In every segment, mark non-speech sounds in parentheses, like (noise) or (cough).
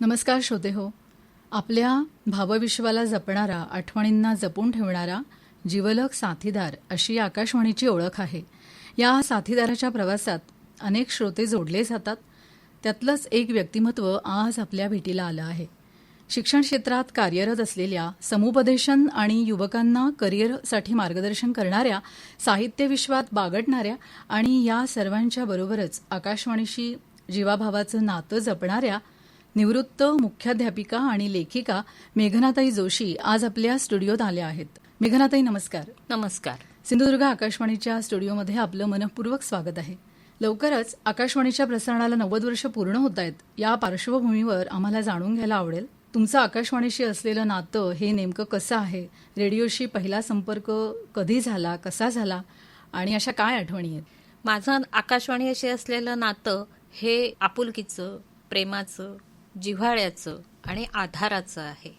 नमस्कार श्रोते हो. आपल्या भावविश्वाला जपणारा आठवणींना जपून ठेवणारा जीवलक साथीदार अशी आकाशवाणीची ओळख आहे. या साथीदाराच्या प्रवासात अनेक श्रोते जोडले जातात. त्यातलंच एक व्यक्तिमत्व आज आपल्या भेटीला आलं आहे. शिक्षण क्षेत्रात कार्यरत असलेल्या समुपदेशन आणि युवकांना करिअरसाठी मार्गदर्शन करणाऱ्या साहित्यविश्वात बागडणाऱ्या आणि या सर्वांच्या बरोबरच आकाशवाणीशी जीवाभावाचं नातं जपणाऱ्या निवृत्त मुख्याध्यापिका आणि लेखिका मेघनाताई जोशी आज आपल्या स्टुडिओत आल्या आहेत. मेघनाताई नमस्कार. नमस्कार. सिंधुदुर्ग आकाशवाणीच्या स्टुडिओमध्ये आपलं मनपूर्वक स्वागत आहे. लवकरच आकाशवाणीच्या प्रसारणाला नव्वद वर्ष पूर्ण होत आहेत. या पार्श्वभूमीवर आम्हाला जाणून घ्यायला आवडेल तुमचं आकाशवाणीशी असलेलं नातं हे नेमकं कसं आहे? रेडिओशी पहिला संपर्क कधी झाला कसा झाला? आणि अशा काय आठवणी आहेत? माझं आकाशवाणीशी असलेलं नातं हे आपुलकीचं प्रेमाचं जिव्हाळ्याचं आणि आधाराचं आहे.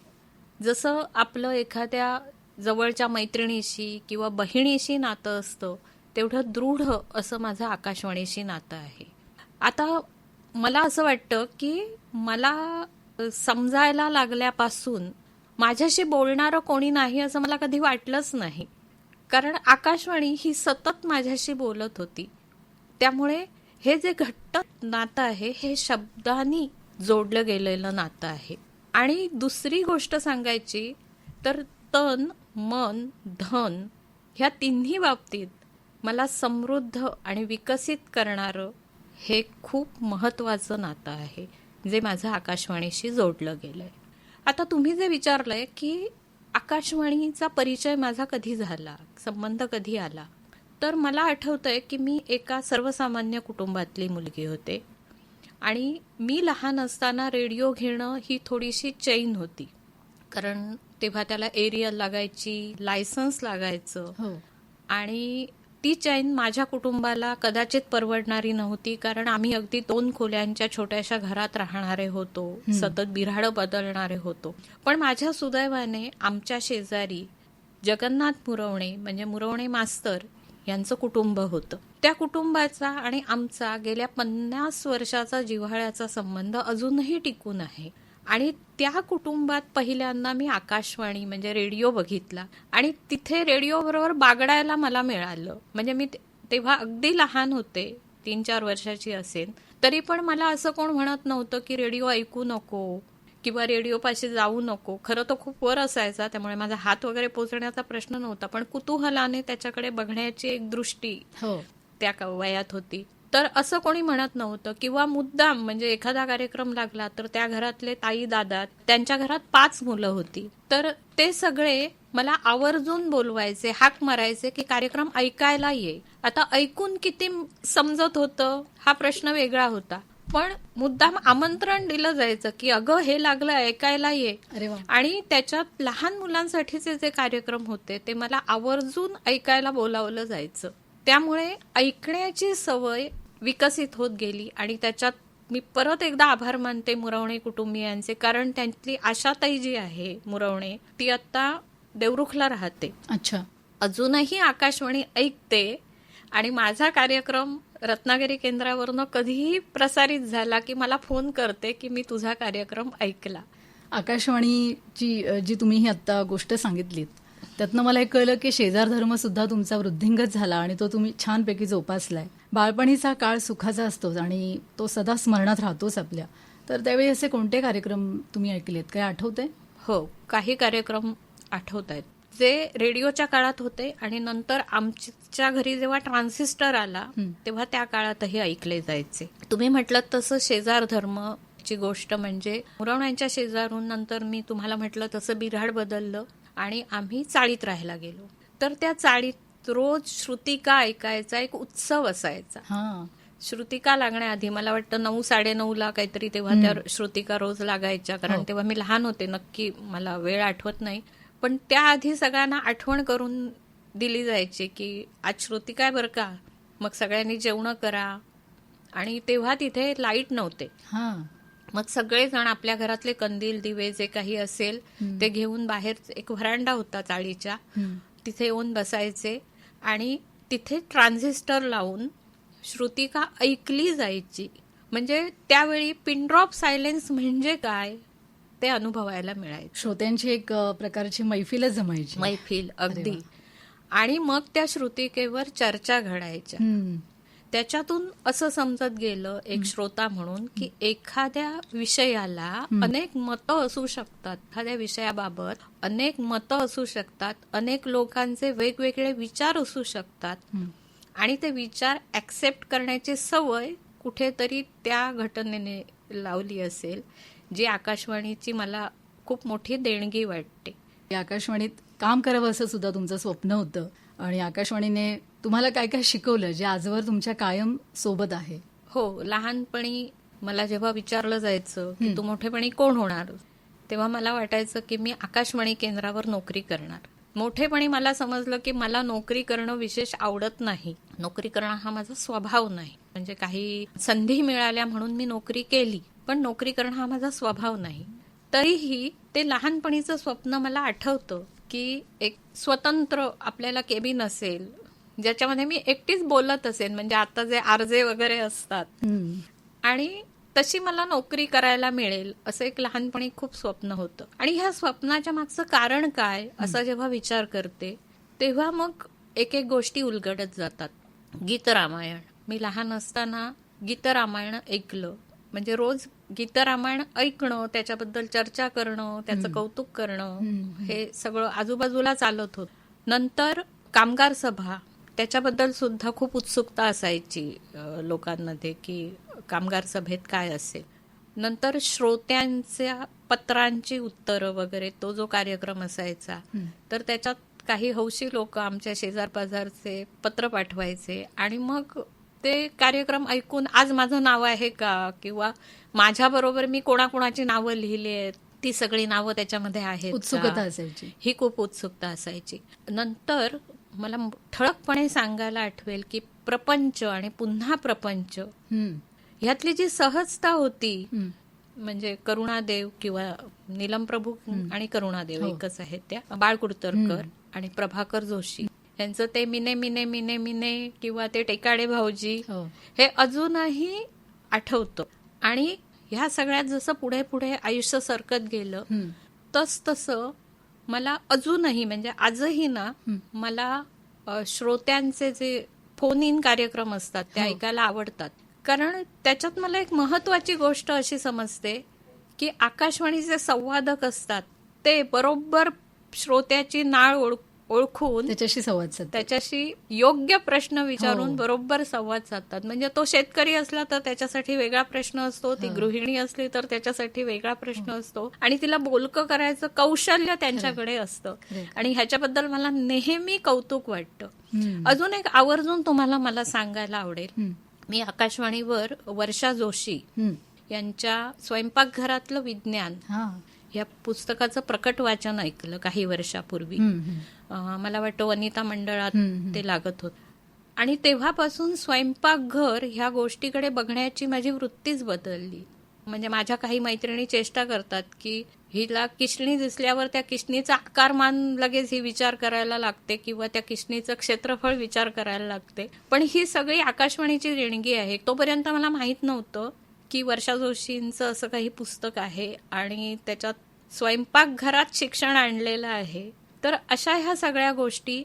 जसं आपलं एखाद्या जवळच्या मैत्रिणीशी किंवा बहिणीशी नातं असतं तेवढं दृढ असं माझं आकाशवाणीशी नातं आहे. आता मला असं वाटतं की मला समजायला लागल्यापासून माझ्याशी बोलणारं कोणी नाही असं मला कधी वाटलंच नाही. कारण आकाशवाणी ही सतत माझ्याशी बोलत होती. त्यामुळे हे जे घट्ट नातं आहे हे शब्दांनी जोडलं गेलेलं नातं आहे. आणि दुसरी गोष्ट सांगायची तर तन मन धन ह्या तिन्ही बाबतीत मला समृद्ध आणि विकसित करणारं हे खूप महत्त्वाचं नातं आहे जे माझं आकाशवाणीशी जोडलं गेलं आहे आता तुम्ही जे विचारलं आहे की आकाशवाणीचा परिचय माझा कधी झाला संबंध कधी आला तर मला आठवतं आहे की मी एका सर्वसामान्य कुटुंबातली मुलगी होते. आणि मी लहान असताना रेडिओ घेणं ही थोडीशी चैन होती. कारण तेव्हा त्याला एरियल लागायची लायसन्स लागायचं. हो. आणि ती चैन माझ्या कुटुंबाला कदाचित परवडणारी नव्हती कारण आम्ही अगदी दोन खोल्यांच्या छोट्याशा घरात राहणारे होतो सतत बिऱ्हाडं बदलणारे होतो. पण माझ्या सुदैवाने आमच्या शेजारी जगन्नाथ मुरवणे म्हणजे मुरवणे मास्तर यांचं कुटुंब होतं. त्या कुटुंबाचा आणि आमचा गेल्या पन्नास वर्षाचा जिव्हाळ्याचा संबंध अजूनही टिकून आहे. आणि त्या कुटुंबात पहिल्यांदा मी आकाशवाणी म्हणजे रेडिओ बघितला. आणि तिथे रेडिओबरोबर बागडायला मला मिळालं. म्हणजे मी तेव्हा अगदी लहान होते तीन चार वर्षाची असेल तरी पण मला असं कोण म्हणत नव्हतं की रेडिओ ऐकू नको. किंवा रेडिओ पाशी जाऊ नको. खरं तो खूप वर असायचा त्यामुळे माझा हात वगैरे पोचण्याचा प्रश्न नव्हता. पण कुतूहलाने त्याच्याकडे बघण्याची एक दृष्टी हो. त्या वयात होती. तर असं कोणी म्हणत नव्हतं किंवा मुद्दाम म्हणजे एखादा कार्यक्रम लागला तर त्या घरातले ताई दादा त्यांच्या घरात पाच मुलं होती. तर ते सगळे मला आवर्जून बोलवायचे हाक मारायचे की कार्यक्रम ऐकायला ये. आता ऐकून किती समजत होतं? हा प्रश्न वेगळा होता. पण मुद्दाम आमंत्रण दिलं जायचं की अगं हे लागलं ऐकायला ये. अरे वा. आणि त्याच्यात लहान मुलांसाठीचे जे कार्यक्रम होते ते मला आवर्जून ऐकायला बोलावलं जायचं. त्यामुळे ऐकण्याची सवय विकसित होत गेली आणि त्याच्यात मी परत एकदा आभार मानते मुरवणे कुटुंबियांचे कारण त्यांतली आशाताई जी आहे मुरवणे ती आता देवरुखला राहते. अच्छा. अजूनही आकाशवाणी ऐकते आणि माझा कार्यक्रम रत्नागिरी केंद्रावरनं कधीही प्रसारित झाला की मला फोन करते की मी तुझा कार्यक्रम ऐकला. आकाशवाणीची जी तुम्ही ही आत्ता गोष्ट सांगितलीत त्यातनं मला एक कळलं की शेजार धर्म सुद्धा तुमचा वृद्धिंगत झाला आणि तो तुम्ही छानपैकी जोपासलाय. बाळपणीचा काळ सुखाचा असतोच आणि तो सदा स्मरणात राहतोच आपल्या. तर त्यावेळी असे कोणते कार्यक्रम तुम्ही ऐकलेत? काय आठवते हो काही कार्यक्रम आठवत आहेत. जे रेडिओच्या काळात होते आणि नंतर आमच्या घरी जेव्हा ट्रान्झिस्टर आला. तेव्हा त्या काळातही ऐकले जायचे. तुम्ही म्हटलं तसं शेजार धर्म ची गोष्ट म्हणजे मुरवण्यांच्या शेजारून नंतर मी तुम्हाला म्हटलं तसं बिऱ्हाड बदललं आणि आम्ही चाळीत राहायला गेलो. तर त्या चाळीत रोज श्रुतिका ऐकायचा एक उत्सव असायचा. हा. श्रुतिका लागण्याआधी मला वाटतं नऊ साडेनऊ ला काहीतरी तेव्हा त्या श्रुतिका रोज लागायच्या कारण हो. तेव्हा मी लहान होते नक्की मला वेळ आठवत नाही. पण त्याआधी सगळ्यांना आठवण करून दिली जायची की आज श्रुतिका आहे बरं का? मग सगळ्यांनी जेवणं करा. आणि तेव्हा तिथे लाइट नव्हते. हा. मग सगळेजण आपल्या घरातले कंदील दिवे जे काही असेल. ते घेऊन बाहेर एक व्हरांडा होता चाळीच्या. तिथे येऊन बसायचे. आणि तिथे ट्रान्झिस्टर लावून श्रुतिका ऐकली जायची. म्हणजे त्यावेळी पिनड्रॉप सायलेन्स म्हणजे काय? ते अनुभवायला मिळायचं. श्रोत्यांची एक प्रकारची मैफिलच जमायची. मैफिल अगदी. आणि मग त्या श्रुतिकेवर चर्चा घडायच्या. त्याच्यातून असं समजत गेलं एक श्रोता म्हणून की एखाद्या विषयाला अनेक मतं असू शकतात. एखाद्या विषयाबाबत अनेक मतं असू शकतात. अनेक लोकांचे वेगवेगळे विचार असू शकतात. आणि ते विचार ऍक्सेप्ट करण्याची सवय कुठेतरी त्या घटनेने लावली असेल. जी आकाशवाणीची मला खूप मोठी देणगी वाटते. आकाशवाणीत काम करावं असं सुद्धा तुमचं स्वप्न होतं. आणि आकाशवाणीने तुम्हाला काय काय शिकवलं जे आजवर तुमच्या कायम सोबत आहे? हो लहानपणी मला जेव्हा विचारलं जायचं की तू मोठेपणी कोण होणार? तेव्हा मला वाटायचं की मी आकाशवाणी केंद्रावर नोकरी करणार. मोठेपणी मला समजलं की मला नोकरी करणं विशेष आवडत नाही. नोकरी करणं हा माझा स्वभाव नाही. म्हणजे काही संधी मिळाल्या म्हणून मी नोकरी केली. पण नोकरी करणं हा माझा स्वभाव नाही. तरीही ते लहानपणीचं स्वप्न मला आठवतं की एक स्वतंत्र आपल्याला केबिन असेल ज्याच्यामध्ये मी एकटीच बोलत असेल म्हणजे आता जे आरजे वगैरे असतात. आणि तशी मला नोकरी करायला मिळेल असं एक लहानपणी खूप स्वप्न होतं. आणि ह्या स्वप्नाच्या मागचं कारण काय असा जेव्हा विचार करते तेव्हा मग एक एक गोष्टी उलगडत जातात. गीतरामायण मी लहान असताना गीतरामायण ऐकलं. म्हणजे रोज गीतरामायण ऐकणं त्याच्याबद्दल चर्चा करणं त्याचं कौतुक करणं. हे सगळं आजूबाजूला चालत होत नंतर कामगार सभा त्याच्याबद्दल सुद्धा खूप उत्सुकता असायची लोकांमध्ये की कामगार सभेत काय असेल नंतर श्रोत्यांच्या पत्रांची उत्तरं वगैरे तो जो कार्यक्रम असायचा. तर त्याच्यात काही हौशी लोक आमच्या शेजार पाजारचे पत्र पाठवायचे आणि मग ते कार्यक्रम ऐकून आज माझं नाव आहे का किंवा माझ्या बरोबर मी कोणाकोणाची नावं लिहिली आहेत ती सगळी नावं त्याच्यामध्ये आहेत? उत्सुकता असायची ही खूप उत्सुकता असायची नंतर मला ठळकपणे सांगायला आठवेल की प्रपंच आणि पुन्हा प्रपंच. ह्यातली जी सहजता होती. म्हणजे करुणादेव किंवा नीलम प्रभू आणि करुणादेव हो. एकच आहेत त्या बाळ कुडतरकर आणि प्रभाकर जोशी यांचं ते मिने मिने मिने मिने किंवा ते टेकाडे भाऊजी हो हे अजूनही आठवतं आणि ह्या सगळ्यात जसं पुढे पुढे आयुष्य सरकत गेलं. तस तसं मला अजूनही म्हणजे आजही ना मला श्रोत्यांचे जे फोन इन कार्यक्रम असतात ते हो. ऐकायला आवडतात कारण त्याच्यात मला एक महत्वाची गोष्ट अशी समजते की आकाशवाणीचे संवादक असतात ते बरोबर श्रोत्याची नाळ ओळख- ओळखून त्याच्याशी संवाद साधतात त्याच्याशी योग्य प्रश्न विचारून हो. बरोबर संवाद साधतात म्हणजे तो शेतकरी असला तर त्याच्यासाठी वेगळा प्रश्न असतो ती गृहिणी असली तर त्याच्यासाठी वेगळा प्रश्न असतो आणि तिला बोलकं करायचं कौशल्य त्यांच्याकडे असतं. आणि ह्याच्याबद्दल मला नेहमी कौतुक वाटतं. अजून एक आवर्जून तुम्हाला मला सांगायला आवडेल. मी आकाशवाणीवर वर्षा जोशी. यांच्या स्वयंपाकघरातलं विज्ञान या पुस्तकाचं प्रकट वाचन ऐकलं काही वर्षापूर्वी. मला वाटतं वनिता मंडळात. ते लागत होत. आणि तेव्हापासून स्वयंपाकघर ह्या गोष्टीकडे बघण्याची माझी वृत्तीच बदलली. म्हणजे माझ्या काही मैत्रिणी चेष्टा करतात की हिला किशणी दिसल्यावर त्या किशणीचा आकारमान लगेच ही विचार करायला लागते किंवा त्या किशणीचं क्षेत्रफळ विचार करायला लागते. पण ही सगळी आकाशवाणीची देणगी आहे. तोपर्यंत मला माहीत नव्हतं की वर्षा जोशींचं असं काही पुस्तक आहे आणि त्याच्यात स्वयंपाकघरात शिक्षण आणलेलं आहे. तर अशा ह्या सगळ्या गोष्टी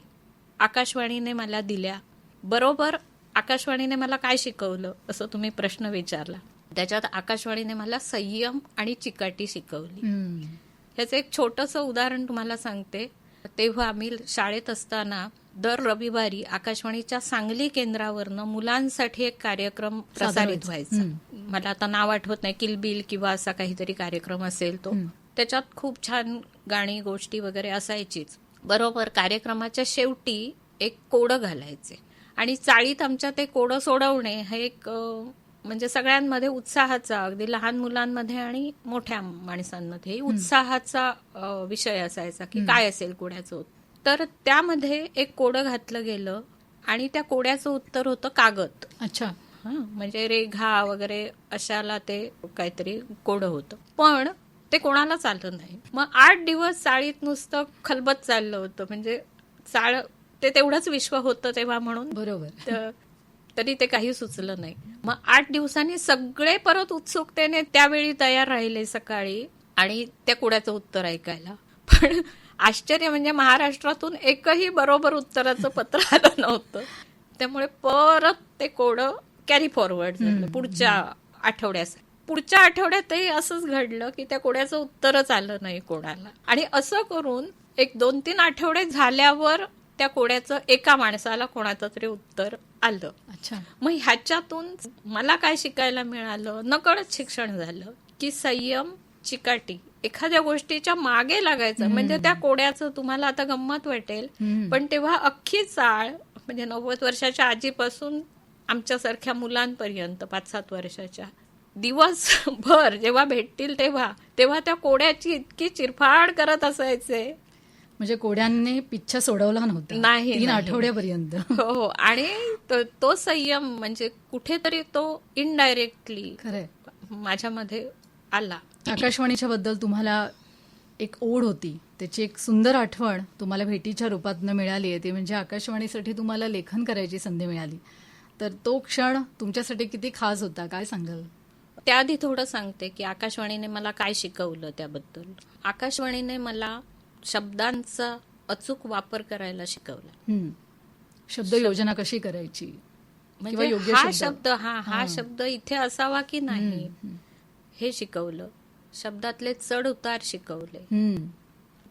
आकाशवाणीने मला दिल्या. बरोबर आकाशवाणीने मला काय शिकवलं असं तुम्ही प्रश्न विचारला. त्याच्यात आकाशवाणीने मला संयम आणि चिकाटी शिकवली. ह्याचं एक छोटंसं उदाहरण तुम्हाला सांगते. तेव्हा आम्ही शाळेत असताना दर रविवारी आकाशवाणीच्या सांगली केंद्रावरनं मुलांसाठी एक कार्यक्रम प्रसारित व्हायचा. मला आता नाव आठवत नाही. किलबिल किंवा असा काहीतरी कार्यक्रम असेल तो. त्याच्यात खूप छान गाणी गोष्टी वगैरे असायचीच. बरोबर कार्यक्रमाच्या शेवटी एक कोडं घालायचे. आणि चाळीत आमच्या ते कोडं सोडवणे हे एक म्हणजे सगळ्यांमध्ये उत्साहाचा अगदी लहान मुलांमध्ये आणि मोठ्या माणसांमध्ये उत्साहाचा विषय असायचा की काय असेल कोड्याचं उत्तर. तर त्यामध्ये एक कोडं घातलं गेलं आणि त्या कोड्याचं उत्तर होतं कागद. अच्छा. हा म्हणजे रेघा वगैरे अशाला ते काहीतरी कोडं होतं. पण ते कोणालाच आलं नाही. मग आठ दिवस चाळीत नुसतं खलबत चाललं होतं. म्हणजे चाळ ते तेवढंच विश्व होतं तेव्हा म्हणून. बरोबर. तरी ते काही सुचलं नाही. मग आठ दिवसांनी सगळे परत उत्सुकतेने त्यावेळी तयार राहिले सकाळी आणि त्या कुड्याचं उत्तर ऐकायला. पण आश्चर्य म्हणजे महाराष्ट्रातून एकही बरोबर उत्तराचं पत्र (laughs) आलं नव्हतं. त्यामुळे परत ते कोडं कॅरी फॉरवर्ड झालं पुढच्या आठवड्यास. पुढच्या आठवड्यातही असंच घडलं की त्या कोड्याचं उत्तरच आलं नाही कोणाला. आणि असं करून एक दोन तीन आठवडे झाल्यावर त्या कोड्याचं एका माणसाला कोणाचं तरी उत्तर आलं. अच्छा. मग ह्याच्यातून मला काय शिकायला मिळालं? नकळत शिक्षण झालं की संयम चिकाटी. एखाद्या गोष्टीच्या मागे लागायचं. म्हणजे त्या कोड्याचं तुम्हाला आता गंमत वाटेल. पण तेव्हा अख्खी चाळ म्हणजे नव्वद वर्षाच्या आजीपासून आमच्यासारख्या मुलांपर्यंत पाच सात वर्षाच्या दिवसभर जेव्हा भेटतील तेव्हा तेव्हा त्या कोड्याची इतकी चिरफाड करत असायचे. म्हणजे कोड्यांनी पिच्छा सोडवला नव्हता. नाही, तीन. आठवड्यापर्यंत. हो हो. आणि तो- तो संयम म्हणजे कुठेतरी तो इनडायरेक्टली खरंय. माझ्यामध्ये आला. आकाशवाणीच्या बद्दल तुम्हाला एक ओढ होती. त्याची एक सुंदर आठवण तुम्हाला भेटीच्या रूपातनं मिळाली आहे. ती म्हणजे आकाशवाणीसाठी तुम्हाला लेखन करायची संधी मिळाली. तर तो क्षण तुमच्यासाठी किती खास होता? काय सांगाल? त्याआधी थोडं सांगते की आकाशवाणीने मला काय शिकवलं त्याबद्दल. आकाशवाणीने मला शब्दांचा अचूक वापर करायला शिकवला. शब्द योजना कशी करायची? म्हणजे हा शब्द. हा हा शब्द इथे असावा की नाही. हे शिकवलं. शब्दातले चढ उतार शिकवले.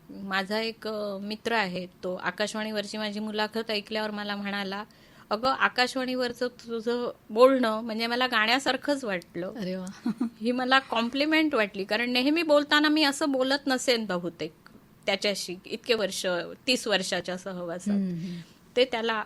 माझा एक मित्र आहे तो आकाशवाणीवरची माझी मुलाखत ऐकल्यावर मला म्हणाला अगं आकाशवाणीवरचं तुझं बोलणं म्हणजे मला गाण्यासारखंच वाटलं. अरे वा. (laughs) ही मला कॉम्प्लिमेंट वाटली कारण नेहमी बोलताना मी असं बोलत नसेन बहुतेक त्याच्याशी इतके वर्ष तीस वर्षाच्या सहवासात. ते त्याला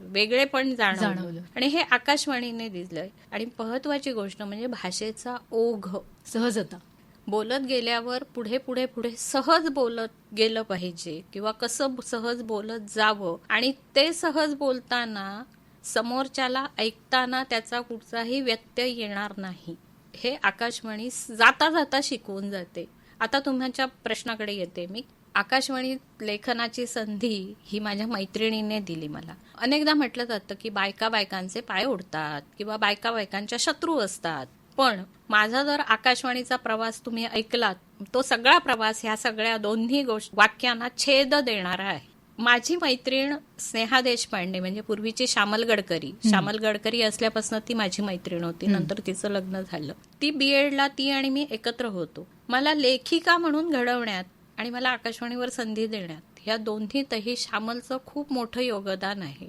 वेगळे पण जाणवलं. आणि हे आकाशवाणीने दिलंय आणि महत्वाची गोष्ट म्हणजे भाषेचा ओघ. सहजता. बोलत गेल्यावर पुढे पुढे पुढे सहज बोलत गेलं पाहिजे किंवा कसं सहज बोलत जावं. आणि ते सहज बोलताना समोरच्याला ऐकताना त्याचा कुठचाही व्यत्यय येणार नाही. हे आकाशवाणी जाता जाता शिकवून जाते. आता तुमच्या प्रश्नाकडे येते मी. आकाशवाणीत लेखनाची संधी ही माझ्या मैत्रिणीने दिली मला. अनेकदा म्हटलं जातं की बायका बायकांचे पाय ओढतात किंवा बायका बायकांच्या शत्रू असतात. पण माझा जर आकाशवाणीचा प्रवास तुम्ही ऐकलात तो सगळा प्रवास ह्या सगळ्या दोन्ही गोष्ट वाक्यांना छेद देणारा आहे. माझी मैत्रीण स्नेहा देशपांडे म्हणजे पूर्वीची श्यामल गडकरी. श्यामल गडकरी असल्यापासून ती माझी मैत्रीण होती. नंतर तिचं लग्न झालं. ती बीएडला ती आणि मी एकत्र होतो. मला लेखिका म्हणून घडवण्यात आणि मला आकाशवाणीवर संधी देण्यात. ह्या दोन्हीतही श्यामलचं खूप मोठं योगदान आहे.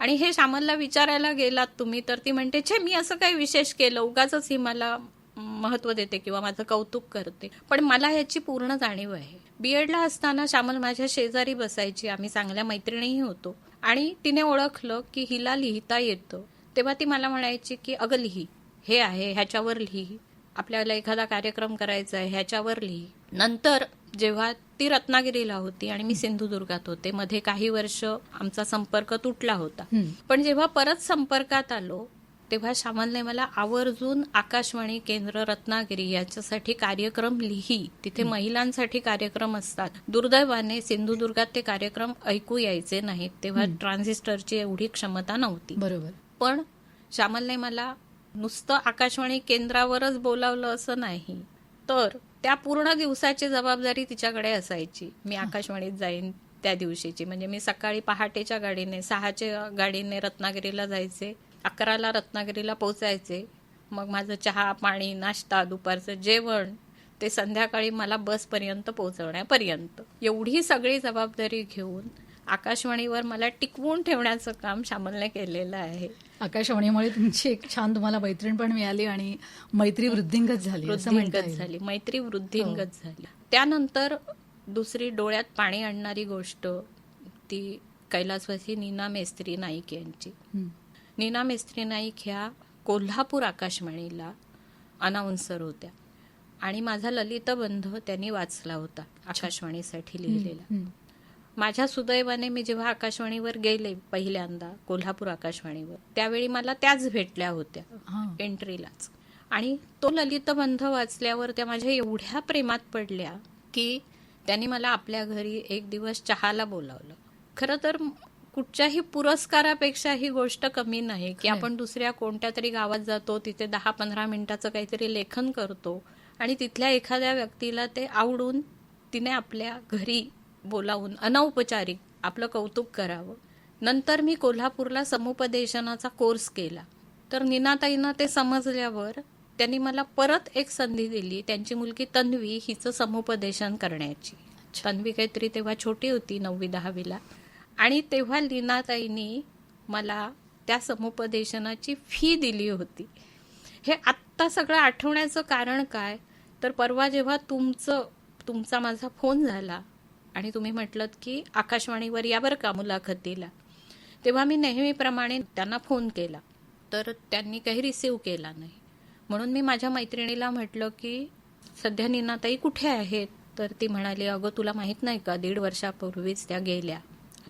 आणि हे श्यामलला विचारायला गेलात तुम्ही तर ती म्हणते छे मी असं काही विशेष केलं उगाच ही मला महत्त्व देते किंवा माझं कौतुक करते. पण मला ह्याची पूर्ण जाणीव आहे. बीएडला असताना श्यामल माझ्या शेजारी बसायची आम्ही चांगल्या मैत्रिणीही होतो. आणि तिने ओळखलं की हिला लिहिता येतं. तेव्हा ती मला म्हणायची की अगं लिही. हे आहे ह्याच्यावर लिही. आपल्याला एखादा कार्यक्रम करायचा आहे ह्याच्यावर लिही. नंतर जेव्हा ती रत्नागिरीला होती आणि मी सिंधुदुर्गात होते मध्ये काही वर्ष आमचा संपर्क तुटला होता. पण जेव्हा परत संपर्कात आलो तेव्हा श्यामलने मला आवर्जून आकाशवाणी केंद्र रत्नागिरी याच्यासाठी कार्यक्रम लिही. तिथे महिलांसाठी कार्यक्रम असतात. दुर्दैवाने सिंधुदुर्गात ते कार्यक्रम ऐकू यायचे नाहीत तेव्हा ट्रान्झिस्टरची एवढी क्षमता नव्हती. बरोबर. पण श्यामलने मला नुसतं आकाशवाणी केंद्रावरच बोलावलं असं नाही तर त्या पूर्ण दिवसाची जबाबदारी तिच्याकडे असायची. मी आकाशवाणीत जाईन त्या दिवशीची. म्हणजे मी सकाळी पहाटेच्या गाडीने सहाच्या गाडीने रत्नागिरीला जायचे. अकराला रत्नागिरीला पोचायचे मग माझं चहा पाणी नाश्ता दुपारचं जेवण ते संध्याकाळी मला बसपर्यंत पोहोचवण्यापर्यंत. एवढी सगळी जबाबदारी घेऊन आकाशवाणीवर मला टिकवून ठेवण्याचं काम श्यामलने केलेलं आहे. आकाशवाणीमुळे तुमची एक छान तुम्हाला मैत्रीण पण मिळाली आणि मैत्री वृद्धिंगत झाली वृद्धिंगत. झाली. मैत्री वृद्धिंगत झाली. त्यानंतर दुसरी डोळ्यात पाणी आणणारी गोष्ट ती कैलासवासी नीना मेस्त्री नाईक यांची. नीना मेस्त्री नाईक ह्या कोल्हापूर आकाशवाणीला अनाऊन्सर होत्या. आणि माझा ललितबंध त्यांनी वाचला होता आकाशवाणीसाठी लिहिलेला. माझ्या सुदैवाने मी जेव्हा आकाशवाणीवर गेले पहिल्यांदा कोल्हापूर आकाशवाणीवर त्यावेळी मला त्याच भेटल्या होत्या. एंट्रीलाच आणि तो ललितबंध वाचल्यावर त्या माझ्या एवढ्या प्रेमात पडल्या की त्यांनी मला आपल्या घरी एक दिवस चहाला बोलावलं खरं तर कुठच्याही पुरस्कारापेक्षा ही गोष्ट कमी नाही की. आपण दुसऱ्या कोणत्या तरी गावात जातो तिथे दहा पंधरा मिनिटाचं काहीतरी लेखन करतो आणि तिथल्या एखाद्या व्यक्तीला ते आवडून तिने आपल्या घरी बोलावून अनौपचारिक आपलं कौतुक करावं. नंतर मी कोल्हापूरला समुपदेशनाचा कोर्स केला. तर निनाताईंना ते समजल्यावर त्यांनी मला परत एक संधी दिली त्यांची मुलगी तन्वी हिचं समुपदेशन करण्याची. तन्वी काहीतरी तेव्हा छोटी होती नववी दहावीला. आणि तेव्हा लीनाताईंनी मला त्या समुपदेशनाची फी दिली होती. हे आत्ता सगळं आठवण्याचं कारण काय? तर परवा जेव्हा तुमचं तुमचा माझा फोन झाला आणि तुम्ही म्हटलं की आकाशवाणीवर या बरं का मुलाखतीला तेव्हा मी नेहमीप्रमाणे त्यांना फोन केला तर त्यांनी काही रिसीव केला नाही. म्हणून मी माझ्या मैत्रिणीला म्हटलं की सध्या नीनाताई कुठे आहेत? तर ती म्हणाली अगं तुला माहीत नाही का दीड वर्षापूर्वीच त्या गेल्या.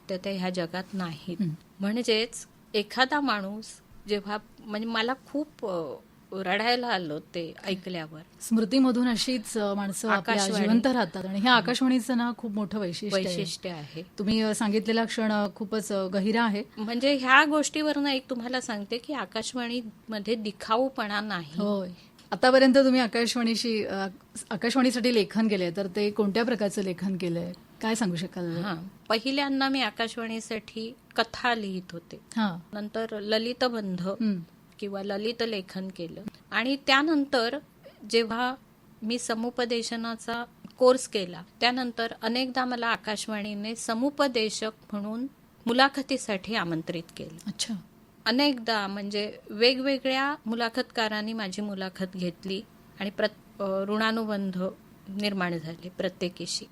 त्या त्या ह्या जगात नाहीत. म्हणजेच एखादा माणूस जेव्हा म्हणजे मला खूप रडायला आलं ते ऐकल्यावर. स्मृतीमधून अशीच माणसं आपल्या. जिवंत राहतात. आणि हे आकाशवाणीचं ना खूप मोठं वैशिष्ट्य आहे. वैशिष्ट्य आहे. तुम्ही सांगितलेला क्षण खूपच गहिरा आहे. म्हणजे ह्या गोष्टीवरनं एक तुम्हाला सांगते की आकाशवाणीमध्ये दिखाऊपणा नाही. होय. आतापर्यंत तुम्ही आकाशवाणीशी आकाशवाणीसाठी लेखन केलंय तर ते कोणत्या प्रकारचं लेखन केलंय? काय सांगू शकाल? हा. पहिल्यांदा मी आकाशवाणीसाठी कथा लिहित होते. नंतर ललितबंध. किंवा ललित लेखन केलं. आणि त्यानंतर जेव्हा मी समुपदेशनाचा कोर्स केला त्यानंतर अनेकदा मला आकाशवाणीने समुपदेशक म्हणून मुलाखतीसाठी आमंत्रित केलं. अच्छा. अनेकदा म्हणजे वेगवेगळ्या मुलाखतकारांनी माझी मुलाखत घेतली आणि प्रत ऋणानुबंध निर्माण झाले प्रत्येकीशी.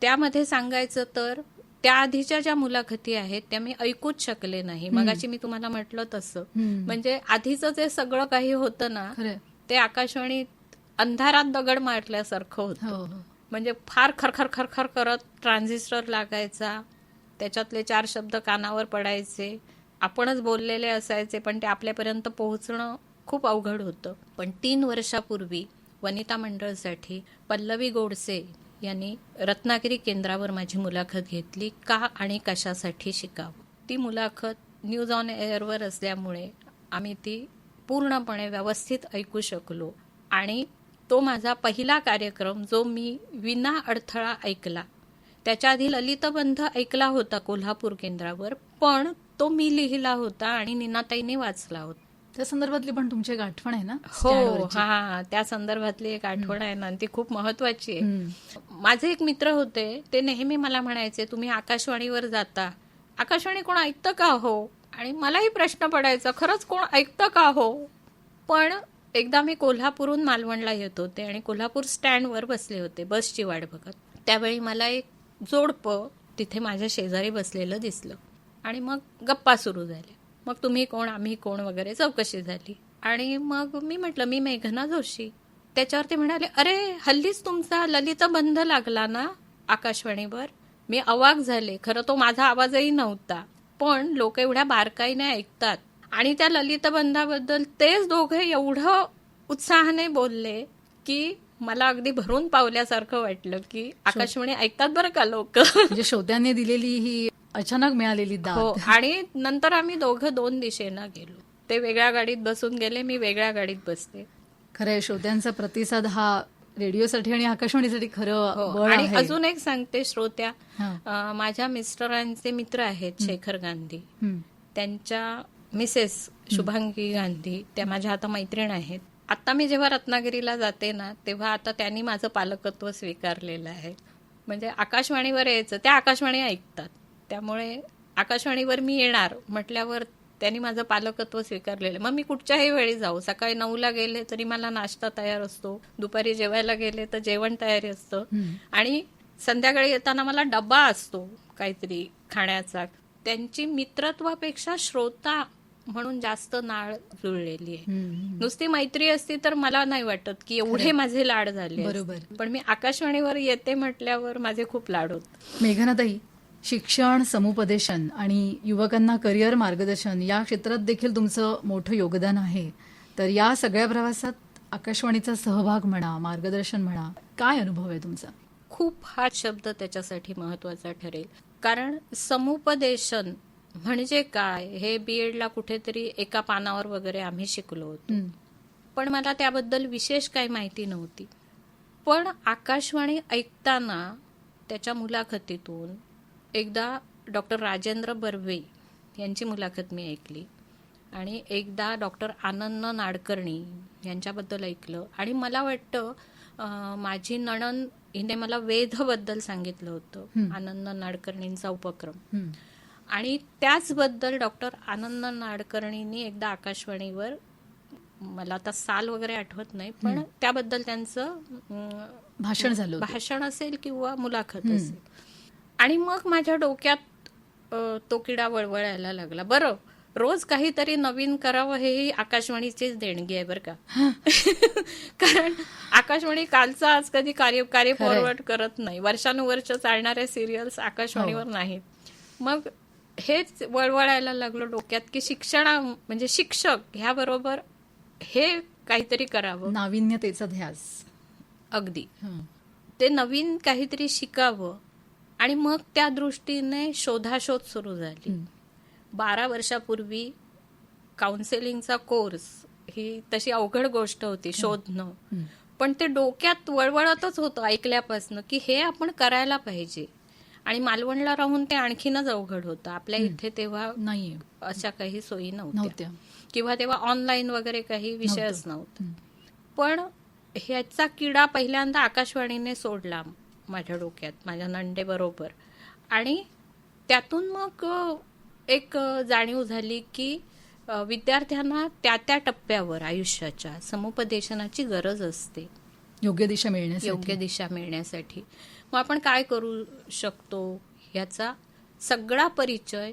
त्यामध्ये सांगायचं तर त्या आधीच्या ज्या मुलाखती आहेत त्या मी ऐकूच शकले नाही. मगाशी मी तुम्हाला म्हटलं तसं. म्हणजे आधीचं जे सगळं काही होतं ना ते आकाशवाणीत अंधारात दगड मारल्यासारखं होतं. हो हो. म्हणजे फार खरखर खरखर करत ट्रान्झिस्टर लागायचा त्याच्यातले चार शब्द कानावर पडायचे आपणच बोललेले असायचे पण ते आपल्यापर्यंत पोहोचणं खूप अवघड होतं. पण तीन वर्षापूर्वी वनिता मंडळसाठी पल्लवी गोडसे यांनी रत्नागिरी केंद्रावर माझी मुलाखत घेतली. का आणि कशासाठी शिकावं? ती मुलाखत न्यूज ऑन एअरवर असल्यामुळे आम्ही ती पूर्णपणे व्यवस्थित ऐकू शकलो आणि तो माझा पहिला कार्यक्रम जो मी विना अडथळा ऐकला. त्याच्या आधी ललितबंध ऐकला होता कोल्हापूर केंद्रावर पण तो मी लिहिला होता आणि निनाताईने वाचला होता. त्या संदर्भातली पण तुमची एक आठवण आहे ना हो. हा त्या संदर्भातली एक आठवण आहे ना ती खूप महत्वाची आहे. माझे एक मित्र होते ते नेहमी मला म्हणायचे तुम्ही आकाशवाणीवर जाता. आकाशवाणी कोण ऐकतं का हो? आणि मलाही प्रश्न पडायचा खरंच कोण ऐकतं का हो? पण एकदा मी कोल्हापूरहून मालवणला येत होते आणि कोल्हापूर स्टँडवर बसले होते बसची वाट बघत. त्यावेळी मला एक जोडपं तिथे माझ्या शेजारी बसलेलं दिसलं. आणि मग गप्पा सुरू झाल्या. मग तुम्ही कोण आम्ही कोण वगैरे चौकशी झाली. आणि मग मी म्हटलं मी मेघना जोशी. त्याच्यावर ते म्हणाले अरे हल्लीच तुमचा ललित बंध लागला ना आकाशवाणीवर? मी अवाक झाले. खरं तो माझा आवाजही नव्हता. पण लोक एवढ्या बारकाईने ऐकतात. आणि त्या ललित बंधाबद्दल तेच दोघे एवढं उत्साहाने बोलले की मला अगदी भरून पावल्यासारखं वाटलं की आकाशवाणी ऐकतात बरं का लोक? म्हणजे श्रोत्यांनी दिलेली ही अचानक मिळालेली हो दाद आणि नंतर आम्ही दोघं दोन दिशेनं गेलो. ते वेगळ्या गाडीत बसून गेले मी वेगळ्या गाडीत बसते खरंय श्रोत्यांचा प्रतिसाद हा रेडिओसाठी आणि आकाशवाणीसाठी खरं हो बळ आणि आहे. अजून एक सांगते श्रोत्या. हा. अं, माझ्या मिस्टरांचे मित्र आहेत शेखर गांधी. हं. त्यांच्या मिसेस शुभांगी गांधी त्या माझ्या आता मैत्रीण आहेत. आता मी जेव्हा रत्नागिरीला जाते ना तेव्हा आता त्यांनी माझं पालकत्व स्वीकारलेलं आहे. म्हणजे आकाशवाणीवर यायचं त्या आकाशवाणी ऐकतात. त्यामुळे आकाशवाणीवर मी येणार म्हटल्यावर त्यांनी माझं पालकत्व स्वीकारलेलं मग मी कुठच्याही वेळी जाऊ सकाळी नऊला गेले तरी मला नाश्ता तयार असतो दुपारी जेवायला गेले तर जेवण तयारी असतं. आणि संध्याकाळी येताना मला डब्बा असतो काहीतरी खाण्याचा त्यांची मित्रत्वापेक्षा श्रोता म्हणून जास्त नाळ जुळलेली आहे. नुसती मैत्री असती तर मला नाही वाटत की एवढे माझे लाड झाले. बरोबर. पण मी आकाशवाणीवर येते म्हटल्यावर माझे खूप लाड होत मेघनाताई शिक्षण समुपदेशन आणि युवकांना करिअर मार्गदर्शन या क्षेत्रात देखील तुमचं मोठं योगदान आहे. तर या सगळ्या प्रवासात आकाशवाणीचा सहभाग म्हणा मार्गदर्शन म्हणा काय अनुभव आहे तुमचा? खूप हा शब्द त्याच्यासाठी महत्त्वाचा ठरेल. कारण समुपदेशन म्हणजे काय? हे बीएडला कुठेतरी एका पानावर वगैरे आम्ही शिकलो होतो. पण मला त्याबद्दल विशेष काही माहिती नव्हती. पण आकाशवाणी ऐकताना त्याच्या मुलाखतीतून एकदा डॉक्टर राजेंद्र बर्वे यांची मुलाखत मी ऐकली आणि एकदा डॉक्टर आनंद नाडकर्णी यांच्याबद्दल ऐकलं आणि मला वाटतं माझी नणन हिने मला वेधबद्दल सांगितलं होतं. आनंद नाडकर्णींचा उपक्रम. आणि त्याचबद्दल डॉक्टर आनंद नाडकर्णींनी एकदा आकाशवाणीवर मला आता साल वगैरे आठवत नाही पण त्याबद्दल त्यांचं भाषण झालं. भाषण असेल किंवा मुलाखत. असेल आणि मग माझ्या डोक्यात तो किडा वळवळायला लागला. बरं रोज काहीतरी नवीन करावं हे आकाशवाणीचीच देणगी आहे बरं का. (laughs) कारण आकाशवाणी कालचा आज कधी कार्य कार्य. फॉरवर्ड करत नाही. वर्षानुवर्ष चालणाऱ्या सिरियल्स आकाशवाणीवर हो. नाहीत. मग हेच वळवळायला लागलं डोक्यात की शिक्षणा म्हणजे शिक्षक ह्याबरोबर हे काहीतरी करावं. नाविन्यतेचा ध्यास. अगदी. ते नवीन काहीतरी शिकावं. आणि मग त्या दृष्टीने शोधाशोध सुरू झाली. बारा वर्षापूर्वी काउन्सिलिंगचा कोर्स ही तशी अवघड गोष्ट होती शोधणं. पण ते डोक्यात वळवळतच होतं ऐकल्यापासून की हे आपण करायला पाहिजे. आणि मालवणला राहून ते आणखीनच अवघड होतं. आपल्या इथे तेव्हा नाहीये. अशा काही सोयी नव्हत्या. किंवा तेव्हा ऑनलाईन वगैरे काही विषयच नव्हते. पण ह्याचा किडा पहिल्यांदा आकाशवाणीने सोडला. माझ्या डोक्यात माझ्या नंडेबरोबर आणि त्यातून मग एक जाणीव झाली की विद्यार्थ्यांना त्या त्या टप्प्यावर आयुष्याच्या समुपदेशनाची गरज असते. योग्य दिशा मिळण्यासाठी. योग्य दिशा मिळण्यासाठी. मग आपण काय करू शकतो ह्याचा सगळा परिचय.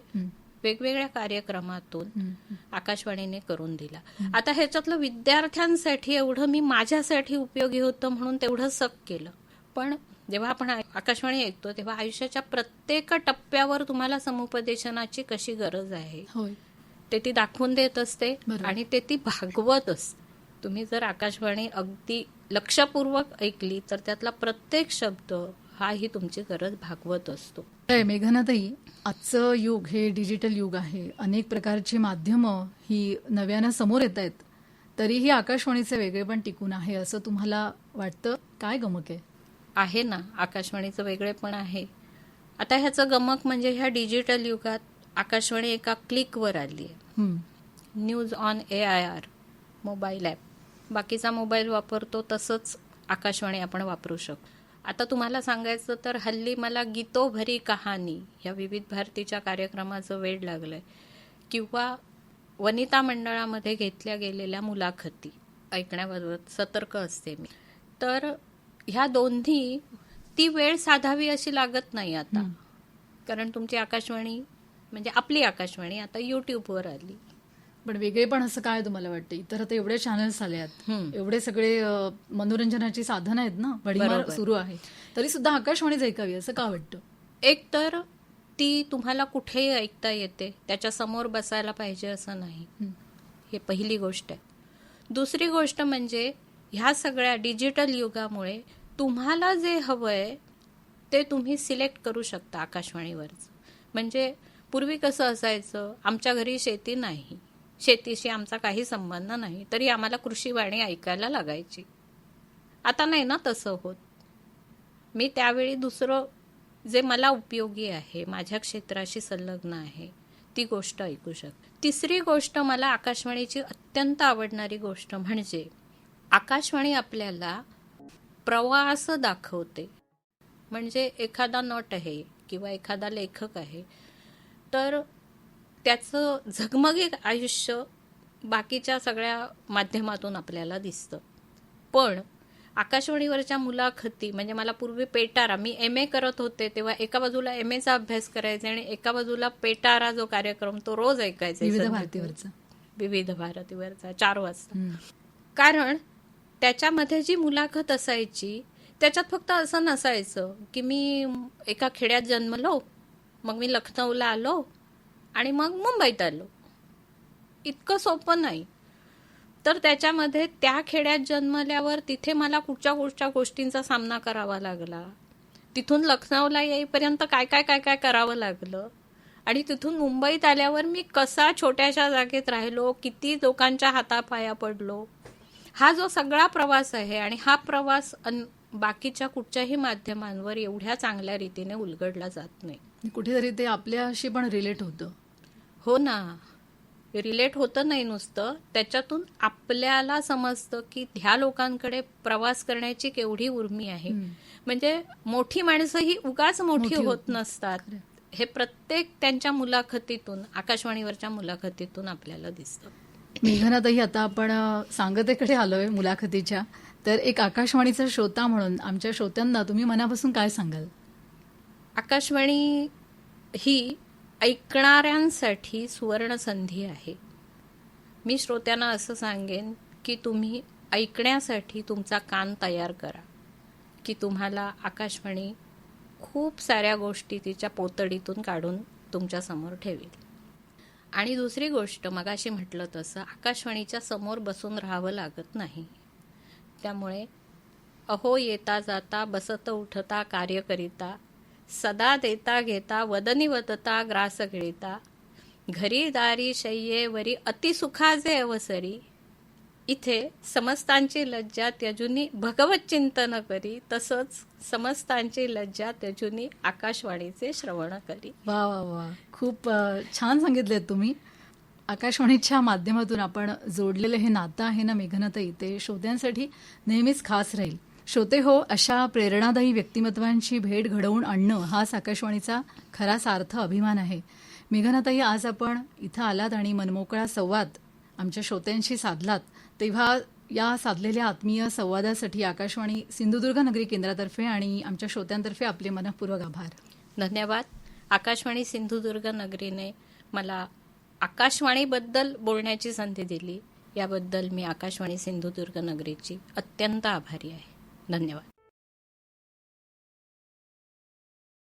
वेगवेगळ्या कार्यक्रमातून. आकाशवाणीने करून दिला. आता ह्याच्यातलं विद्यार्थ्यांसाठी एवढं मी माझ्यासाठी उपयोगी होतं म्हणून तेवढं सक केलं. पण जेव्हा आपण आकाशवाणी ऐकतो तेव्हा आयुष्याच्या प्रत्येक टप्प्यावर तुम्हाला समुपदेशनाची कशी गरज आहे? होय. ते ती दाखवून देत असते. आणि ते ती भागवत असते. तुम्ही जर आकाशवाणी अगदी लक्षपूर्वक ऐकली तर त्यातला प्रत्येक शब्द हा ही तुमची गरज भागवत असतो. मेघनाताई आजचं युग हे डिजिटल युग आहे. अनेक प्रकारची माध्यमं ही नव्यानं समोर येत आहेत. तरीही आकाशवाणीचे वेगळेपण टिकून आहे असं तुम्हाला वाटतं? काय गमक आहे? आहे ना आकाशवाणीचं वेगळेपण आहे. आता ह्याचं गमक म्हणजे ह्या डिजिटल युगात आकाशवाणी एका क्लिकवर आली आहे. News on A I R mobile app बाकीचा मोबाईल वापरतो तसंच आकाशवाणी आपण वापरू शकतो. आता तुम्हाला सांगायचं तर हल्ली मला गीतो भरी कहाणी या विविध भारतीच्या कार्यक्रमाचं वेड लागलंय. किंवा वनिता मंडळामध्ये घेतल्या गेलेल्या मुलाखती. ऐकण्याबरोबर सतर्क असते मी. तर ह्या दोन्ही ती वेळ साधावी अशी लागत नाही आता. कारण तुमची आकाशवाणी म्हणजे आपली आकाशवाणी आता युट्यूबवर आली. पण वेगळेपण असं काय तुम्हाला वाटतं? इतर आता एवढे चॅनल्स आले आहेत. एवढे सगळे मनोरंजनाची साधनं आहेत ना? बरोबर. सुरू आहे तरी सुद्धा आकाशवाणीच ऐकावी असं का वाटतं? एक तर ती तुम्हाला कुठेही ऐकता येते. त्याच्यासमोर बसायला पाहिजे असं नाही. हे पहिली गोष्ट आहे. दुसरी गोष्ट म्हणजे ह्या सगळ्या डिजिटल युगामुळे तुम्हाला जे हवं आहे ते तुम्ही सिलेक्ट करू शकता आकाशवाणीवरचं. म्हणजे पूर्वी कसं असायचं आमच्या घरी शेती नाही. शेतीशी आमचा काही संबंध नाही तरी आम्हाला कृषीवाणी ऐकायला लागायची. आता नाही ना तसं होत. मी त्यावेळी दुसरं जे मला उपयोगी आहे माझ्या क्षेत्राशी संलग्न आहे ती गोष्ट ऐकू शक तिसरी गोष्ट मला आकाशवाणीची अत्यंत आवडणारी गोष्ट म्हणजे आकाशवाणी आपल्याला प्रवास दाखवते. म्हणजे एखादा नट आहे किंवा एखादा लेखक आहे तर त्याचं झगमगीत आयुष्य बाकीच्या सगळ्या माध्यमातून आपल्याला दिसतं. पण आकाशवाणीवरच्या मुलाखती म्हणजे मला पूर्वी पेटारा मी एम ए करत होते तेव्हा एका बाजूला एम एचा अभ्यास करायचे आणि एका बाजूला पेटारा जो कार्यक्रम तो रोज ऐकायचा. विविध भारतीवरचं. विविध भारतीवरचा चार वाजता. कारण त्याच्यामध्ये जी मुलाखत असायची त्याच्यात फक्त असं नसायचं की मी एका खेड्यात जन्मलो मग मी लखनौला आलो आणि मग मुंबईत आलो. इतकं सोपं नाही. तर त्याच्यामध्ये त्या खेड्यात जन्मल्यावर तिथे मला कुठच्या कुठच्या गोष्टींचा सामना करावा लागला. तिथून लखनौला येईपर्यंत काय काय काय काय करावं लागलं? आणि तिथून मुंबईत आल्यावर मी कसा छोट्याशा जागेत राहिलो किती लोकांच्या हातापाया पडलो? हा जो सगळा प्रवास आहे आणि हा प्रवास अन बाकीच्या कुठच्याही माध्यमांवर एवढ्या चांगल्या रीतीने उलगडला जात नाही. कुठेतरी ते आपल्याशी पण रिलेट होतं. हो ना. रिलेट होतं नाही नुसतं. त्याच्यातून आपल्याला समजतं की ह्या लोकांकडे प्रवास करण्याची केवढी उर्मी आहे. म्हणजे मोठी माणसं ही उगाच मोठी होत नसतात. हे प्रत्येक त्यांच्या मुलाखतीतून आकाशवाणीवरच्या मुलाखतीतून आपल्याला दिसतं. मेघनातही आता आपण सांगतेकडे आलोय मुलाखतीच्या. तर एक आकाशवाणीचा श्रोता म्हणून आमच्या श्रोत्यांना तुम्ही मनापासून काय सांगाल? आकाशवाणी ही ऐकणाऱ्यांसाठी सुवर्ण संधी आहे. मी श्रोत्यांना असं सांगेन की तुम्ही ऐकण्यासाठी तुमचा कान तयार करा की तुम्हाला आकाशवाणी खूप साऱ्या गोष्टी तिच्या पोतडीतून काढून तुमच्यासमोर ठेवेल. आणि दुसरी गोष्ट मगाशी म्हटलं तसं आकाशवाणीच्या समोर बसून राहावं लागत नाही. त्यामुळे अहो येता जाता बसत उठता कार्य करिता सदा देता घेता वदनी वदता ग्रास गिळिता घरी दारी शय्येवरी अतिसुखाजे अवसरी इथे समस्तांची लज्जा त्यजुनी भगवत चिंतन करी तसंच समस्तांची लज्जा त्यजुनी आकाशवाणीचे श्रवण करी. वा वा वा. खूप छान सांगितलेत तुम्ही. आकाशवाणीच्या माध्यमातून आपण जोडलेलं हे नातं आहे ना मेघनाताई ते श्रोत्यांसाठी नेहमीच खास राहील. श्रोते हो अशा प्रेरणादायी व्यक्तिमत्वांची भेट घडवून आणणं हाच आकाशवाणीचा खरा सार्थ अभिमान आहे. मेघनाताई आज आपण इथं आलात आणि मनमोकळा संवाद आमच्या श्रोत्यांशी साधलात. तेव्हा या साधलेल्या आत्मीय संवादासाठी आकाशवाणी सिंधुदुर्ग नगरी केंद्रातर्फे आणि आमच्या श्रोत्यांतर्फे आपले मनपूर्वक आभार. धन्यवाद. आकाशवाणी सिंधुदुर्ग नगरीने मला आकाशवाणीबद्दल बोलण्याची संधी दिली. याबद्दल मी आकाशवाणी सिंधुदुर्ग नगरीची अत्यंत आभारी आहे. धन्यवाद.